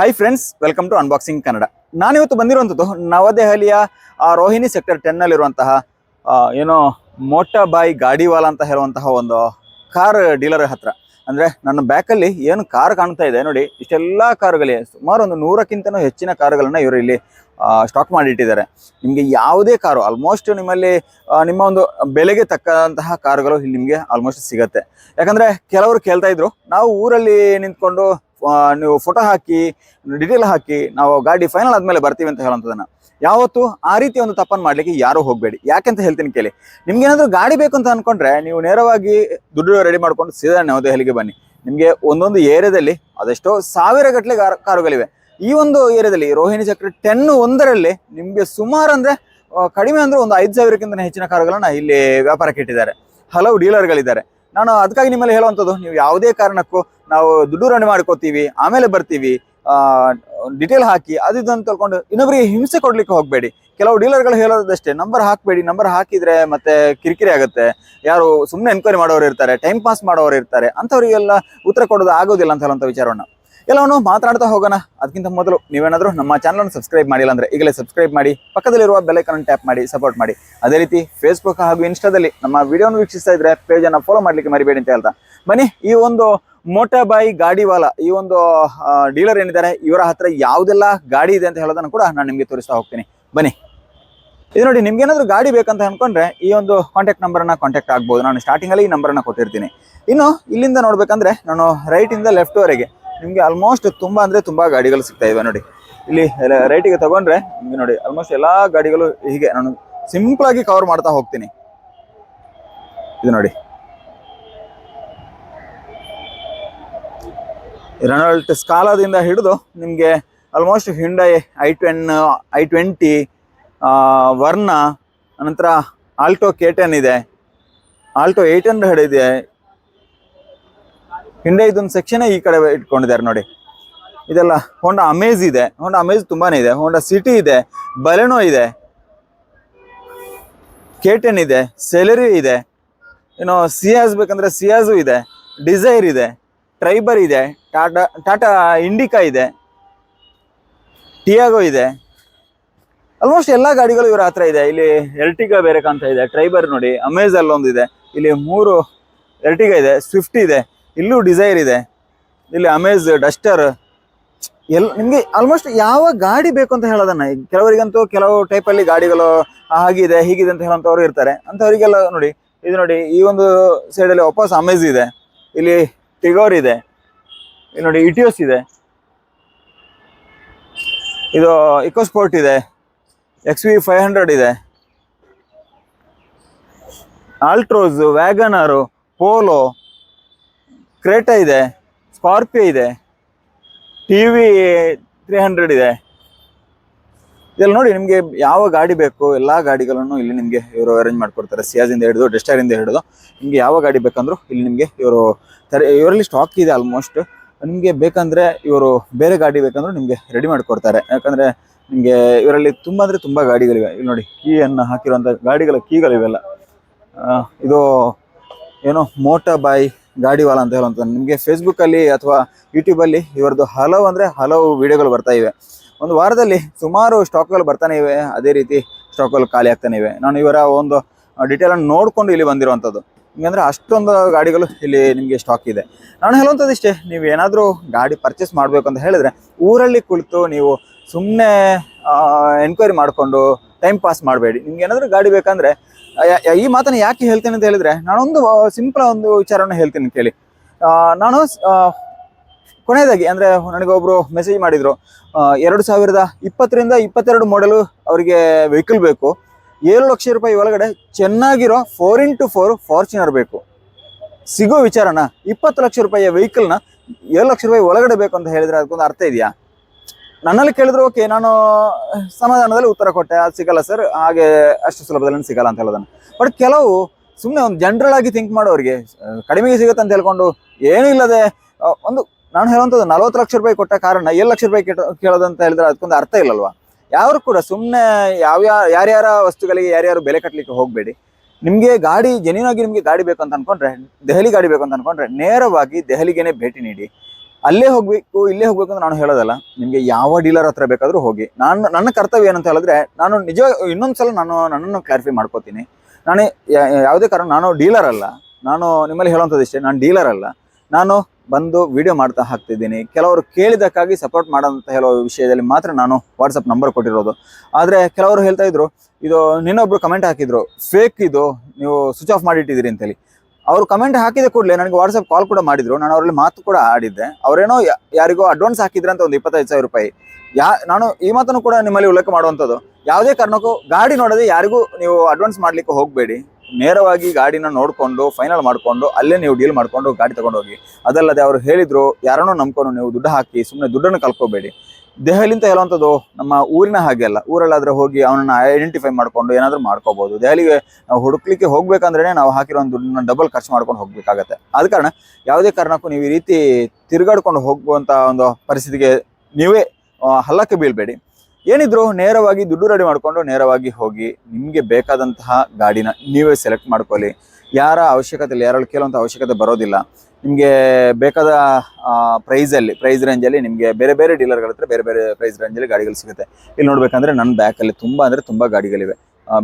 Hi friends welcome to unboxing Kannada ನಾನಿವತ್ತು ಬಂದಿರುವಂಥದ್ದು ನವದೆಹಲಿಯ ರೋಹಿಣಿ ಸೆಕ್ಟರ್ ಟೆನ್ನಲ್ಲಿರುವಂತಹ ಏನೋ ಏನೋ ಮೋಟಾಬಾಯಿ ಗಾಡಿವಾಲ ಅಂತ ಹೇಳುವಂತಹ ಒಂದು ಕಾರ್ ಡೀಲರ್ ಹತ್ರ. ಅಂದರೆ ನನ್ನ ಬ್ಯಾಕಲ್ಲಿ ಏನು ಕಾರ್ ಕಾಣ್ತಾ ಇದೆ ನೋಡಿ, ಇಷ್ಟೆಲ್ಲ ಕಾರುಗಳಿವೆ ಸುಮಾರು ಒಂದು ನೂರಕ್ಕಿಂತನೂ ಹೆಚ್ಚಿನ ಕಾರುಗಳನ್ನು ಇವರು ಇಲ್ಲಿ ಸ್ಟಾಕ್ ಮಾಡಿಟ್ಟಿದ್ದಾರೆ. ನಿಮಗೆ ಯಾವುದೇ ಕಾರು ಆಲ್ಮೋಸ್ಟ್ ನಿಮ್ಮಲ್ಲಿ ನಿಮ್ಮ ಒಂದು ಬೆಲೆಗೆ ತಕ್ಕಂತಹ ಕಾರುಗಳು ಇಲ್ಲಿ ನಿಮಗೆ ಆಲ್ಮೋಸ್ಟ್ ಸಿಗತ್ತೆ. ಯಾಕಂದರೆ ಕೆಲವರು ಕೇಳ್ತಾ ಇದ್ರು, ನಾವು ಊರಲ್ಲಿ ನಿಂತ್ಕೊಂಡು ನೀವು ಫೋಟೋ ಹಾಕಿ ಡಿಟೇಲ್ ಹಾಕಿ, ನಾವು ಗಾಡಿ ಫೈನಲ್ ಆದಮೇಲೆ ಬರ್ತೀವಿ ಅಂತ ಹೇಳೋಂಥದ್ದನ್ನು. ಯಾವತ್ತು? ಆ ರೀತಿ ಒಂದು ತಪ್ಪನ್ನು ಮಾಡಲಿಕ್ಕೆ ಯಾರೂ ಹೋಗಬೇಡಿ. ಯಾಕೆಂತ ಹೇಳ್ತೀನಿ ಕೇಳಿ. ನಿಮ್ಗೆ ಏನಾದ್ರು ಗಾಡಿ ಬೇಕು ಅಂತ ಅಂದ್ಕೊಂಡ್ರೆ ನೀವು ನೇರವಾಗಿ ದುಡ್ಡು ರೆಡಿ ಮಾಡ್ಕೊಂಡು ಸೀದಾ ನವದೆಹಲಿಗೆ ಬನ್ನಿ. ನಿಮಗೆ ಒಂದೊಂದು ಏರಿಯಾದಲ್ಲಿ ಅದೆಷ್ಟೋ ಸಾವಿರ ಗಟ್ಟಲೆ ಕಾರುಗಳಿವೆ. ಈ ಒಂದು ಏರಿಯಾದಲ್ಲಿ ರೋಹಿಣಿ ಚಕ್ರ ಟೆನ್ ಒಂದರಲ್ಲಿ ನಿಮಗೆ ಸುಮಾರು ಅಂದರೆ ಕಡಿಮೆ ಅಂದರೆ ಒಂದು ಐದು ಸಾವಿರಕ್ಕಿಂತ ಹೆಚ್ಚಿನ ಕಾರುಗಳನ್ನು ಇಲ್ಲಿ ವ್ಯಾಪಾರಕ್ಕೆ ಇಟ್ಟಿದ್ದಾರೆ. ಹಲವು ಡೀಲರ್ಗಳಿದ್ದಾರೆ ನಾನು ಅದಕ್ಕಾಗಿ ನಿಮ್ಮಲ್ಲಿ ಹೇಳುವಂಥದ್ದು, ನೀವು ಯಾವುದೇ ಕಾರಣಕ್ಕೂ ನಾವು ದುಡ್ಡು ರಣಿ ಮಾಡ್ಕೋತೀವಿ, ಆಮೇಲೆ ಬರ್ತೀವಿ ಡಿಟೇಲ್ ಹಾಕಿ, ಅದು ಇದನ್ನು ತಗೊಂಡು ಇನ್ನೊಬ್ಬರಿಗೆ ಹಿಂಸೆ ಕೊಡ್ಲಿಕ್ಕೆ ಹೋಗಬೇಡಿ. ಕೆಲವು ಡೀಲರ್ಗಳು ಹೇಳೋದಷ್ಟೇ ನಂಬರ್ ಹಾಕಬೇಡಿ ನಂಬರ್ ಹಾಕಿದ್ರೆ ಮತ್ತೆ ಕಿರಿಕಿರಿ ಆಗುತ್ತೆ. ಯಾರು ಸುಮ್ಮನೆ ಎನ್ಕ್ವೈರಿ ಮಾಡೋರು ಇರ್ತಾರೆ ಟೈಮ್ ಪಾಸ್ ಮಾಡೋರು ಇರ್ತಾರೆ, ಅಂಥವರಿಗೆಲ್ಲ ಉತ್ತರ ಕೊಡೋದು ಆಗೋದಿಲ್ಲ ಅಂತ ಹೇಳುವಂಥ ವಿಚಾರವನ್ನು. ಎಲ್ಲವನ್ನು ಮಾತಾಡ್ತಾ ಹೋಗೋಣ. ಅದಕ್ಕಿಂತ ಮೊದಲು ನೀವೇನಾದರೂ ನಮ್ಮ ಚಾನಲನ್ನು ಸಬ್ಸ್ಕ್ರೈಬ್ ಮಾಡಿಲ್ಲ ಅಂದರೆ ಈಗಲೇ ಸಬ್ಸ್ಕ್ರೈಬ್ ಮಾಡಿ, ಪಕ್ಕದಲ್ಲಿರುವ ಬೆಲೈಕನ್ನು ಟ್ಯಾಪ್ ಮಾಡಿ ಸಪೋರ್ಟ್ ಮಾಡಿ. ಅದೇ ರೀತಿ ಫೇಸ್ಬುಕ್ ಹಾಗೂ ಇನ್ಸ್ಟಾದಲ್ಲಿ ನಮ್ಮ ವಿಡಿಯೋನ ವೀಕ್ಷಿಸ್ತಾ ಇದ್ರೆ ಪೇಜನ್ನು ಫಾಲೋ ಮಾಡಲಿಕ್ಕೆ ಮರಿಬೇಡಿ ಅಂತ ಹೇಳ್ತಾ. ಬನ್ನಿ, ಈ ಒಂದು ಮೋಟಾಬಾಯಿ ಗಾಡಿವಾಲ ಈ ಒಂದು ಡೀಲರ್ ಏನಿದ್ದಾರೆ, ಇವರ ಹತ್ರ ಯಾವುದೆಲ್ಲ ಗಾಡಿ ಇದೆ ಅಂತ ಹೇಳೋದನ್ನು ಕೂಡ ನಾನು ನಿಮಗೆ ತೋರಿಸ್ತಾ ಹೋಗ್ತೀನಿ. ಬನ್ನಿ. ಇದು ನೋಡಿ, ನಿಮ್ಗೆ ಏನಾದ್ರು ಗಾಡಿ ಬೇಕಂತ ಅನ್ಕೊಂಡ್ರೆ ಈ ಒಂದು ಕಾಂಟ್ಯಾಕ್ಟ್ ನಂಬರ್ನ ಕಾಂಟ್ಯಾಕ್ಟ್ ಆಗ್ಬೋದು. ನಾನು ಸ್ಟಾರ್ಟಿಂಗ್ ಅಲ್ಲಿ ಈ ನಂಬರ್ನ ಕೊಟ್ಟಿರ್ತೀನಿ. ಇನ್ನು ಇಲ್ಲಿಂದ ನೋಡ್ಬೇಕಂದ್ರೆ ನಾನು ರೈಟ್ ಇಂದ ಲೆಫ್ಟ್ ವರೆಗೆ ನಿಮ್ಗೆ ಆಲ್ಮೋಸ್ಟ್ ತುಂಬಾ ಅಂದ್ರೆ ತುಂಬಾ ಗಾಡಿಗಳು ಸಿಗ್ತಾ ಇವೆ ನೋಡಿ. ಇಲ್ಲಿ ರೈಟಿಗೆ ತಗೊಂಡ್ರೆ ನಿಮಗೆ ನೋಡಿ ಆಲ್ಮೋಸ್ಟ್ ಎಲ್ಲಾ ಗಾಡಿಗಳು ಹೀಗೆ ನಾನು ಸಿಂಪಲ್ ಆಗಿ ಕವರ್ ಮಾಡ್ತಾ ಹೋಗ್ತೀನಿ. ಇದು ನೋಡಿ. ರೆನಾಲ್ಟ್ ಸ್ಕಾಲಾದಿಂದ ಹಿಡಿದು ನಿಮಗೆ almost Hyundai I twenty I twenty Verna ಅನಂತರ ಆಲ್ಟೋ ಕೆ ಟೆನ್ ಇದೆ. ಆಲ್ಟೋ ಏಯ್ಟ್ ಹಂಡ್ರೆಡ್ ಇದೆ. ಹಿಂಡೆ ಇದೊಂದು ಸೆಕ್ಷನ್ ಈ ಕಡೆ ಇಟ್ಕೊಂಡಿದ್ದಾರೆ ನೋಡಿ. ಇದೆಲ್ಲ ಹೋಂಡಾ ಅಮೇಜ್ ಇದೆ. ಹೋಂಡಾ ಅಮೇಜ್ ತುಂಬಾ ಇದೆ. ಹೋಂಡಾ ಸಿಟಿ ಇದೆ. ಬಲೆನೋ ಇದೆ. ಕೆ ಟೆನ್ ಇದೆ. ಸೆಲೆರಿ ಇದೆ. ಏನೋ ಸಿಯಾಸ್ ಬೇಕಂದ್ರೆ ಸಿಯಾಜು ಇದೆ. ಡಿಸೈರ್ ಇದೆ. ಟ್ರೈಬರ್ ಇದೆ ಟಾಟಾ ಟಾಟಾ ಇಂಡಿಕಾ ಇದೆ ಟಿಯಾಗೋ ಇದೆ. ಆಲ್ಮೋಸ್ಟ್ ಎಲ್ಲ ಗಾಡಿಗಳು ಇವರ ಹತ್ರ ಇದೆ. ಇಲ್ಲಿ ಎರ್ಟಿಗಾ ಬೇರೆ ಕಾಣ್ತಾ ಇದೆ ಟ್ರೈಬರ್ ನೋಡಿ ಅಮೇಜ್ ಅಲ್ಲೊಂದಿದೆ ಇಲ್ಲಿ ಮೂರು ಎರ್ಟಿಗಾ ಇದೆ ಸ್ವಿಫ್ಟ್ ಇದೆ, ಇಲ್ಲೂ ಡಿಸೈರ್ ಇದೆ. ಇಲ್ಲಿ ಅಮೇಝ್ ಡಸ್ಟರ್ ಎಲ್, ನಿಮಗೆ ಆಲ್ಮೋಸ್ಟ್ ಯಾವ ಗಾಡಿ ಬೇಕು ಅಂತ ಹೇಳೋದನ್ನ ಕೆಲವರಿಗಂತೂ ಕೆಲವು ಟೈಪಲ್ಲಿ ಗಾಡಿಗಳು ಹಾಗಿದೆ, ಹೀಗಿದೆ ಅಂತ ಹೇಳುವಂಥವ್ರು ಇರ್ತಾರೆ. ಅಂಥವರಿಗೆಲ್ಲ ನೋಡಿ, ಇದು ನೋಡಿ, ಈ ಒಂದು ಸೈಡಲ್ಲಿ ವಾಪಸ್ ಅಮೇಝ್ ಇದೆ. ಇಲ್ಲಿ ಟಿಗೋರ್ ಇದೆ. ನೋಡಿ ಇಟಿಯೋಸ್ ಇದೆ. ಇದು ಇಕೋಸ್ಪೋರ್ಟ್ ಇದೆ. ಎಕ್ಸ್ ವಿ ಫೈವ್ ಹಂಡ್ರೆಡ್ ಇದೆ. ಆಲ್ಟ್ರೋಸ್ ವ್ಯಾಗನರು ಪೋಲೋ ಕ್ರೇಟಾ ಇದೆ. ಸ್ಕಾರ್ಪಿಯೋ ಇದೆ. ಟಿ ವಿ ತ್ರೀ ಹಂಡ್ರೆಡ್ ಇದೆ. ಇದೆಲ್ಲ ನೋಡಿ ನಿಮಗೆ ಯಾವ ಗಾಡಿ ಬೇಕು, ಎಲ್ಲ ಗಾಡಿಗಳನ್ನು ಇಲ್ಲಿ ನಿಮಗೆ ಇವರು ಅರೇಂಜ್ ಮಾಡ್ಕೊಡ್ತಾರೆ. ಸಿಯಾಜಿಂದ ಹಿಡಿದು ಡೆಸ್ಟಾರಿಂದ ಹಿಡಿದು. ನಿಮಗೆ ಯಾವ ಗಾಡಿ ಬೇಕಂದ್ರು ಇಲ್ಲಿ ನಿಮಗೆ ಇವರು ಇವರಲ್ಲಿ ಸ್ಟಾಕ್ ಇದೆ ಆಲ್ಮೋಸ್ಟ್ ನಿಮಗೆ ಬೇಕಂದ್ರೆ ಇವರು ಬೇರೆ ಗಾಡಿ ಬೇಕಂದ್ರೂ ನಿಮಗೆ ರೆಡಿ ಮಾಡಿಕೊಡ್ತಾರೆ. ಯಾಕಂದ್ರೆ ನಿಮಗೆ ಇವರಲ್ಲಿ ತುಂಬ ಅಂದರೆ ತುಂಬ ಗಾಡಿಗಳಿವೆ. ಇಲ್ಲಿ ನೋಡಿ, ಕೀಯನ್ನು ಹಾಕಿರುವಂಥ ಗಾಡಿಗಳ ಕೀಗಳಿವೆಲ್ಲ. ಇದು ಏನೋ ಮೋಟಾ ಬಾಯ್ ಗಾಡಿವಾಲ ಅಂತ ಹೇಳುವಂಥದ್ದು ನಿಮಗೆ ಫೇಸ್ಬುಕ್ಕಲ್ಲಿ ಅಥವಾ ಯೂಟ್ಯೂಬಲ್ಲಿ ಇವರದ್ದು ಹಲವು ಅಂದರೆ ಹಲವು ವಿಡಿಯೋಗಳು ಬರ್ತಾ ಇವೆ. ಒಂದು ವಾರದಲ್ಲಿ ಸುಮಾರು ಸ್ಟಾಕ್ಗಳು ಬರ್ತಾನೆ ಇವೆ. ಅದೇ ರೀತಿ ಸ್ಟಾಕ್ಗಳು ಖಾಲಿ ಆಗ್ತಾನೆ ಇವೆ. ನಾನು ಇವರ ಒಂದು ಡೀಟೇಲನ್ನು ನೋಡಿಕೊಂಡು ಇಲ್ಲಿ ಬಂದಿರುವಂಥದ್ದು. ಹಿಂಗಂದ್ರೆ ಅಷ್ಟೊಂದು ಗಾಡಿಗಳು ಇಲ್ಲಿ ನಿಮಗೆ ಸ್ಟಾಕ್ ಇದೆ. ನಾನು ಹೇಳುವಂಥದ್ದು ಇಷ್ಟೇ ನೀವು ಏನಾದರೂ ಗಾಡಿ ಪರ್ಚೇಸ್ ಮಾಡಬೇಕು ಅಂತ ಹೇಳಿದ್ರೆ ಊರಲ್ಲಿ ಕುಳಿತು ನೀವು ಸುಮ್ಮನೆ ಎನ್ಕ್ವೈರಿ ಮಾಡಿಕೊಂಡು ಟೈಮ್ ಪಾಸ್ ಮಾಡಬೇಡಿ. ನಿಮ್ಗೆ ಏನಾದರೂ ಗಾಡಿ ಬೇಕಂದ್ರೆ ಈ ಮಾತನ್ನು ಯಾಕೆ ಹೇಳ್ತೇನೆ ಅಂತ ಹೇಳಿದ್ರೆ, ನಾನೊಂದು ಸಿಂಪಲ್ ಒಂದು ವಿಚಾರವನ್ನು ಹೇಳ್ತೀನಿ ಕೇಳಿ ನಾನು ಕೊನೆಯದಾಗಿ ಅಂದರೆ ನನಗೆ ಒಬ್ಬರು ಮೆಸೇಜ್ ಮಾಡಿದರು ಎರಡು ಸಾವಿರದ ಇಪ್ಪತ್ತರಿಂದ ಇಪ್ಪತ್ತೆರಡು ಮಾಡೆಲು ಅವರಿಗೆ ವೆಹಿಕಲ್ ಬೇಕು. ಏಳು ಲಕ್ಷ ರೂಪಾಯಿ ಒಳಗಡೆ ಚೆನ್ನಾಗಿರೋ ಫೋರ್ ಇಂಟು ಫೋರ್ ಫಾರ್ಚುನರ್ ಬೇಕು. ಸಿಗೋ ವಿಚಾರನ ಇಪ್ಪತ್ತು ಲಕ್ಷ ರೂಪಾಯಿಯ ವೆಹಿಕಲ್ನ ಏಳು ಲಕ್ಷ ರೂಪಾಯಿ ಒಳಗಡೆ ಬೇಕು ಅಂತ ಹೇಳಿದರೆ ಅದಕ್ಕೊಂದು ಅರ್ಥ ಇದೆಯಾ? ನನ್ನಲ್ಲಿ ಕೇಳಿದ್ರು, ಓಕೆ, ನಾನು ಸಮಾಧಾನದಲ್ಲಿ ಉತ್ತರ ಕೊಟ್ಟೆ, ಅದು ಸಿಗಲ್ಲ ಸರ್ ಹಾಗೆ ಅಷ್ಟು ಸುಲಭದಲ್ಲಿ ಸಿಗಲ್ಲ ಅಂತ ಹೇಳೋದನ್ನು. ಬಟ್ ಕೆಲವು ಸುಮ್ಮನೆ ಒಂದು ಜನರಲ್ ಆಗಿ ಥಿಂಕ್ ಮಾಡೋರಿಗೆ ಕಡಿಮೆಗೆ ಸಿಗುತ್ತೆ ಅಂತ ಹೇಳ್ಕೊಂಡು, ಏನೂ ಇಲ್ಲದೆ ಒಂದು ನಾನು ಹೇಳುವಂಥದ್ದು ನಲವತ್ತು ಲಕ್ಷ ರೂಪಾಯಿ ಕೊಟ್ಟ ಕಾರಣ ಏಳು ಲಕ್ಷ ರೂಪಾಯಿ ಕೇಟ ಕೇಳೋದು ಅಂತ ಹೇಳಿದ್ರೆ ಅದಕ್ಕೊಂದು ಅರ್ಥ ಇಲ್ಲಲ್ವಾ? ಯಾರು ಕೂಡ ಸುಮ್ಮನೆ ಯಾವ್ಯಾವ ಯಾರ್ಯಾರ ವಸ್ತುಗಳಿಗೆ ಯಾರ್ಯಾರು ಬೆಲೆ ಕಟ್ಟಲಿಕ್ಕೆ ಹೋಗಬೇಡಿ. ನಿಮಗೆ ಗಾಡಿ ಜೆನ್ಯೂನ್ ಆಗಿ ನಿಮಗೆ ಗಾಡಿ ಬೇಕು ಅಂತ ಅನ್ಕೊಂಡ್ರೆ, ದೆಹಲಿ ಗಾಡಿ ಬೇಕು ಅಂತ ಅನ್ಕೊಂಡ್ರೆ ನೇರವಾಗಿ ದೆಹಲಿಗೆನೆ ಭೇಟಿ ನೀಡಿ. ಅಲ್ಲೇ ಹೋಗಬೇಕು, ಇಲ್ಲೇ ಹೋಗ್ಬೇಕು ಅಂತ ನಾನು ಹೇಳೋದಲ್ಲ, ನಿಮಗೆ ಯಾವ ಡೀಲರ್ ಹತ್ರ ಬೇಕಾದರೂ ಹೋಗಿ. ನಾನು, ನನ್ನ ಕರ್ತವ್ಯ ಏನಂತ ಹೇಳಿದ್ರೆ ನಾನು ನಿಜ ಇನ್ನೊಂದು ಸಲ ನಾನು ನನ್ನನ್ನು ಕ್ಲಾರಿಫೈ ಮಾಡ್ಕೋತೀನಿ. ನಾನು ಯಾವುದೇ ಕಾರಣ, ನಾನು ಡೀಲರ್ ಅಲ್ಲ. ನಾನು ನಿಮ್ಮಲ್ಲಿ ಹೇಳುವಂಥದ್ದು ಇಷ್ಟೇ, ನಾನು ಡೀಲರ್ ಅಲ್ಲ. ನಾನು ಬಂದು ವಿಡಿಯೋ ಮಾಡ್ತಾ ಹಾಕ್ತಿದ್ದೀನಿ. ಕೆಲವರು ಕೇಳಿದಕ್ಕಾಗಿ ಸಪೋರ್ಟ್ ಮಾಡೋಂತ ಹೇಳೋ ವಿಷಯದಲ್ಲಿ ಮಾತ್ರ ನಾನು ವಾಟ್ಸಪ್ ನಂಬರ್ ಕೊಟ್ಟಿರೋದು. ಆದರೆ ಕೆಲವರು ಹೇಳ್ತಾ ಇದ್ರು, ಇದು ನಿನ್ನೊಬ್ರು ಕಮೆಂಟ್ ಹಾಕಿದ್ರು ಫೇಕ್ ಇದು, ನೀವು ಸ್ವಿಚ್ ಆಫ್ ಮಾಡಿಟ್ಟಿದ್ದೀರಿ ಅಂತೇಳಿ. ಅವರು ಕಮೆಂಟ್ ಹಾಕಿದ ಕೂಡಲೇ ನನಗೆ ವಾಟ್ಸಪ್ ಕಾಲ್ ಕೂಡ ಮಾಡಿದ್ರು. ನಾನು ಅವರಲ್ಲಿ ಮಾತು ಕೂಡ ಆಡಿದ್ದೆ. ಅವರೇನೋ ಯಾರಿಗೋ ಅಡ್ವಾನ್ಸ್ ಹಾಕಿದ್ರೆ ಅಂತ ಒಂದು ಇಪ್ಪತ್ತೈದು ಸಾವಿರ ರೂಪಾಯಿ. ಯಾ, ನಾನು ಈ ಮಾತನ್ನು ಕೂಡ ನಿಮ್ಮಲ್ಲಿ ಉಲ್ಲೇಖ ಮಾಡುವಂಥದ್ದು. ಯಾವುದೇ ಕಾರಣಕ್ಕೂ ಗಾಡಿ ನೋಡದೆ ಯಾರಿಗೂ ನೀವು ಅಡ್ವಾನ್ಸ್ ಮಾಡಲಿಕ್ಕೆ ಹೋಗಬೇಡಿ. ನೇರವಾಗಿ ಗಾಡಿನ ನೋಡಿಕೊಂಡು ಫೈನಲ್ ಮಾಡಿಕೊಂಡು, ಅಲ್ಲೇ ನೀವು ಡೀಲ್ ಮಾಡಿಕೊಂಡು ಗಾಡಿ ತಗೊಂಡು ಹೋಗಿ ಅದಲ್ಲದೆ ಅವರು ಹೇಳಿದ್ರು, ಯಾರನ್ನೋ ನಂಬ್ಕೊಂಡು ನೀವು ದುಡ್ಡು ಹಾಕಿ ಸುಮ್ಮನೆ ದುಡ್ಡನ್ನು ಕಲ್ಕೋಬೇಡಿ ದೆಹಲಿಂತ ಹೇಳುವಂಥದ್ದು ನಮ್ಮ ಊರಿನ ಹಾಗೆ ಅಲ್ಲ. ಊರಲ್ಲಾದ್ರೆ ಹೋಗಿ ಅವನನ್ನ ಐಡೆಂಟಿಫೈ ಮಾಡ್ಕೊಂಡು ಏನಾದರೂ ಮಾಡ್ಕೋಬಹುದು ದೆಹಲಿಗೆ ನಾವು ಹುಡುಕ್ಲಿಕ್ಕೆ ಹೋಗ್ಬೇಕಂದ್ರೆ ನಾವು ಹಾಕಿರೋ ಒಂದು ದುಡ್ಡನ್ನ ಡಬಲ್ ಖರ್ಚು ಮಾಡ್ಕೊಂಡು ಹೋಗ್ಬೇಕಾಗತ್ತೆ. ಆದ ಕಾರಣ ಯಾವುದೇ ಕಾರಣಕ್ಕೂ ನೀವು ಈ ರೀತಿ ತಿರುಗಾಡ್ಕೊಂಡು ಹೋಗುವಂಥ ಒಂದು ಪರಿಸ್ಥಿತಿಗೆ ನೀವೇ ಹಲ್ಲಕ್ಕೆ ಬೀಳ್ಬೇಡಿ. ಏನಿದ್ರು ನೇರವಾಗಿ ದುಡ್ಡು ರೆಡಿ ಮಾಡಿಕೊಂಡು ನೇರವಾಗಿ ಹೋಗಿ ನಿಮಗೆ ಬೇಕಾದಂತಹ ಗಾಡಿನ ನೀವೇ ಸೆಲೆಕ್ಟ್ ಮಾಡ್ಕೊಳ್ಳಿ. ಯಾರ ಅವಶ್ಯಕತೆ ಇಲ್ಲ, ಯಾರಲ್ಲಿ ಕೇಳುವಂಥ ಅವಶ್ಯಕತೆ ಬರೋದಿಲ್ಲ. ನಿಮಗೆ ಬೇಕಾದ ಪ್ರೈಸಲ್ಲಿ ಪ್ರೈಸ್ ರೇಂಜಲ್ಲಿ ನಿಮಗೆ ಬೇರೆ ಬೇರೆ ಡೀಲರ್ಗಳ ಹತ್ರ ಬೇರೆ ಬೇರೆ ಪ್ರೈಸ್ ರೇಂಜಲ್ಲಿ ಗಾಡಿಗಳು ಸಿಗುತ್ತೆ. ಇಲ್ಲಿ ನೋಡಬೇಕಂದ್ರೆ ನನ್ನ ಬ್ಯಾಕಲ್ಲಿ ತುಂಬ ಅಂದರೆ ತುಂಬ ಗಾಡಿಗಳಿವೆ.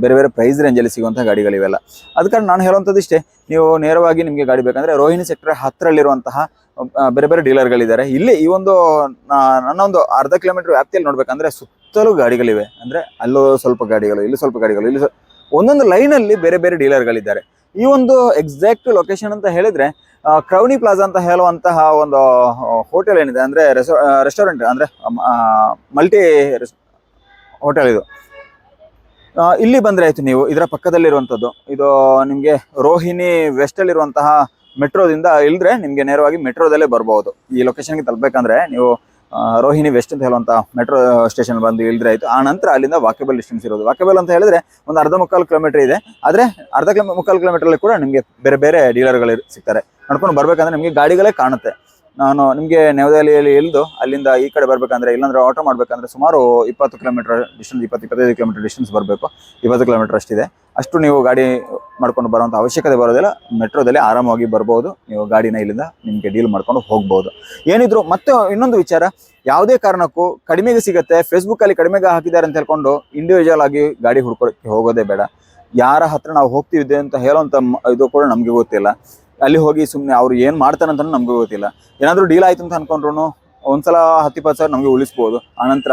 ಬೇರೆ ಬೇರೆ ಪ್ರೈಸ್ ರೇಂಜಲ್ಲಿ ಸಿಗುವಂಥ ಗಾಡಿಗಳಿವೆಲ್ಲ. ಅದ ಕಾರಣ ನಾನು ಹೇಳುವಂಥದ್ದು ಇಷ್ಟೇ, ನೀವು ನೇರವಾಗಿ ನಿಮಗೆ ಗಾಡಿ ಬೇಕಂದ್ರೆ ರೋಹಿಣಿ ಸೆಕ್ಟರ್ ಹತ್ತಿರಲ್ಲಿರುವಂತಹ ಬೇರೆ ಬೇರೆ ಡೀಲರ್ಗಳಿದ್ದಾರೆ ಇಲ್ಲಿ ಈ ಒಂದು ನನ್ನ ಒಂದು ಅರ್ಧ ಕಿಲೋಮೀಟರ್ ವ್ಯಾಪ್ತಿಯಲ್ಲಿ ನೋಡ್ಬೇಕಂದ್ರೆ ಸುತ್ತಲೂ ಗಾಡಿಗಳಿವೆ. ಅಂದ್ರೆ ಅಲ್ಲೂ ಸ್ವಲ್ಪ ಗಾಡಿಗಳು, ಇಲ್ಲಿ ಸ್ವಲ್ಪ ಗಾಡಿಗಳು, ಇಲ್ಲಿ ಒಂದೊಂದು ಲೈನಲ್ಲಿ ಬೇರೆ ಬೇರೆ ಡೀಲರ್ಗಳಿದ್ದಾರೆ. ಈ ಒಂದು ಎಕ್ಸಾಕ್ಟ್ ಲೊಕೇಶನ್ ಅಂತ ಹೇಳಿದ್ರೆ ಕ್ರೌನಿ ಪ್ಲಾಜಾ ಅಂತ ಹೇಳುವಂತಹ ಒಂದು ಹೋಟೆಲ್ ಏನಿದೆ, ಅಂದ್ರೆ ರೆಸ್ಟೋರೆಂಟ್, ಅಂದ್ರೆ ಮಲ್ಟಿ ಹೋಟೆಲ್ ಇದು. ಇಲ್ಲಿ ಬಂದ್ರೆ ಆಯ್ತು ನೀವು, ಇದರ ಪಕ್ಕದಲ್ಲಿರುವಂಥದ್ದು. ಇದು ನಿಮಗೆ ರೋಹಿಣಿ ವೆಸ್ಟ್ ಅಲ್ಲಿರುವಂತಹ ಮೆಟ್ರೋದಿಂದ ಇಲ್ಲದ್ರೆ ನಿಮಗೆ ನೇರವಾಗಿ ಮೆಟ್ರೋದಲ್ಲೇ ಬರ್ಬೋದು. ಈ ಲೊಕೇಶನ್ಗೆ ತಲುಪಬೇಕಂದ್ರೆ ನೀವು ರೋಹಿಣಿ ವೆಸ್ಟ್ ಅಂತ ಹೇಳುವಂಥ ಮೆಟ್ರೋ ಸ್ಟೇಷನ್ ಬಂದು ಇಳಿದ್ರೆ ಆಯ್ತು. ಆ ನಂತರ ಅಲ್ಲಿಂದ ವಾಕೇಬಲ್ ಡಿಸ್ಟೆನ್ಸ್ ಇರೋದು. ವಾಕೇಬಲ್ ಅಂತ ಹೇಳಿದ್ರೆ ಒಂದು ಅರ್ಧ ಮುಕ್ಕಾಲು ಕಿಲೋಮೀಟರ್ ಇದೆ. ಆದರೆ ಅರ್ಧ ಕಿಲೋ ಮುಕ್ಕಾಲು ಕಿಲೋಮೀಟರ್ ಅಲ್ಲಿ ಕೂಡ ನಿಮಗೆ ಬೇರೆ ಬೇರೆ ಡೀಲರ್ಗಳು ಸಿಗ್ತಾರೆ. ನಡ್ಕೊಂಡು ಬರ್ಬೇಕಂದ್ರೆ ನಿಮಗೆ ಗಾಡಿಗಳೇ ಕಾಣುತ್ತೆ. ನಾನು ನಿಮಗೆ ನವದೆಹಲಿಯಲ್ಲಿ ಇಳಿದು ಅಲ್ಲಿಂದ ಈ ಕಡೆ ಬರಬೇಕಂದ್ರೆ, ಇಲ್ಲಾಂದ್ರೆ ಆಟೋ ಮಾಡಬೇಕಂದ್ರೆ ಸುಮಾರು ಇಪ್ಪತ್ತು ಕಿಲೋಮೀಟರ್ ಡಿಸ್ಟೆನ್ಸ್ ಇಪ್ಪತ್ತು, ಇಪ್ಪತ್ತೈದು ಕಿಲೋಮೀಟರ್ ಡಿಸ್ಟೆನ್ಸ್ ಬರಬೇಕು. ಇಪ್ಪತ್ತು ಕಿಲೋಮೀಟರ್ ಅಷ್ಟಿದೆ. ಅಷ್ಟು ನೀವು ಗಾಡಿ ಮಾಡ್ಕೊಂಡು ಬರುವಂಥ ಅವಶ್ಯಕತೆ ಬರೋದಿಲ್ಲ. ಮೆಟ್ರೋದಲ್ಲಿ ಆರಾಮವಾಗಿ ಬರ್ಬೋದು. ನೀವು ಗಾಡಿನ ಇಲ್ಲಿಂದ ನಿಮಗೆ ಡೀಲ್ ಮಾಡ್ಕೊಂಡು ಹೋಗ್ಬೋದು. ಏನಿದ್ರು ಮತ್ತೆ ಇನ್ನೊಂದು ವಿಚಾರ. ಯಾವುದೇ ಕಾರಣಕ್ಕೂ ಕಡಿಮೆಗೆ ಸಿಗುತ್ತೆ. ಫೇಸ್ಬುಕ್ಕಲ್ಲಿ ಕಡಿಮೆಗೆ ಹಾಕಿದ್ದಾರೆ ಅಂತ ಹೇಳ್ಕೊಂಡು ಇಂಡಿವಿಜುವಲ್ ಆಗಿ ಗಾಡಿ ಹುಡ್ಕೊಳಕ್ಕೆ ಹೋಗೋದೇ ಬೇಡ. ಯಾರ ಹತ್ರ ನಾವು ಹೋಗ್ತಿದ್ದೆ ಅಂತ ಹೇಳೋಂಥ ಇದು ಕೂಡ ನಮಗೆ ಗೊತ್ತಿಲ್ಲ. ಅಲ್ಲಿ ಹೋಗಿ ಸುಮ್ಮನೆ ಅವ್ರು ಏನು ಮಾಡ್ತಾರೆ ಅಂತ ನಮ್ಗೆ ಗೊತ್ತಿಲ್ಲ. ಏನಾದರೂ ಡೀಲ್ ಆಯ್ತು ಅಂತ ಅನ್ಕೊಂಡ್ರು ಒಂದ್ಸಲ ಹತ್ತು ಇಪ್ಪತ್ತು ಸಾವಿರ ನಮಗೆ ಉಳಿಸ್ಬೋದು. ಆನಂತರ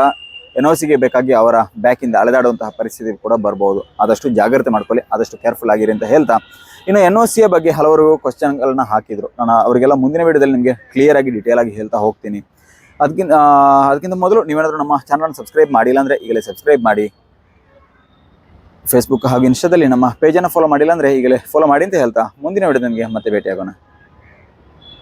ಎನ್ ಒ ಸಿಗೆ ಬೇಕಾಗಿ ಅವರ ಬ್ಯಾಕಿಂದ ಅಳೆದಾಡುವಂತಹ ಪರಿಸ್ಥಿತಿ ಕೂಡ ಬರ್ಬೋದು. ಆದಷ್ಟು ಜಾಗ್ರತೆ ಮಾಡ್ಕೊಳ್ಳಿ, ಆದಷ್ಟು ಕೇರ್ಫುಲ್ ಆಗಿರಿ ಅಂತ ಹೇಳ್ತಾ. ಇನ್ನು ಎನ್ ಒ ಸಿಯ ಬಗ್ಗೆ ಹಲವರು ಕ್ವಶನ್ಗಳನ್ನ ಹಾಕಿದ್ರು. ನಾನು ಅವರಿಗೆಲ್ಲ ಮುಂದಿನ ವಿಡಿಯೋದಲ್ಲಿ ನಿಮಗೆ ಕ್ಲಿಯರ್ ಆಗಿ ಡೀಟೇಲ್ ಆಗಿ ಹೇಳ್ತಾ ಹೋಗ್ತೀನಿ. ಅದಕ್ಕಿಂತ ಅದಕ್ಕಿಂತ ಮೊದಲು ನೀವೇನಾದರೂ ನಮ್ಮ ಚಾನಲ್ ಸಬ್ಸ್ಕ್ರೈಬ್ ಮಾಡಿಲ್ಲ ಅಂದರೆ ಈಗಲೇ ಸಬ್ಸ್ಕ್ರೈಬ್ ಮಾಡಿ. ಫೇಸ್ಬುಕ್ ಹಾಗೂ ಇನ್ಸ್ಟಾದಲ್ಲಿ ನಮ್ಮ ಪೇಜನ್ನು ಫಾಲೋ ಮಾಡಿಲ್ಲ ಅಂದರೆ ಈಗಲೇ ಫಾಲೋ ಮಾಡಿ ಅಂತ ಹೇಳ್ತಾ ಮುಂದಿನ ವಿಡಿಯೋ ನಿಮಗೆ ಮತ್ತೆ ಭೇಟಿಯಾಗೋಣ.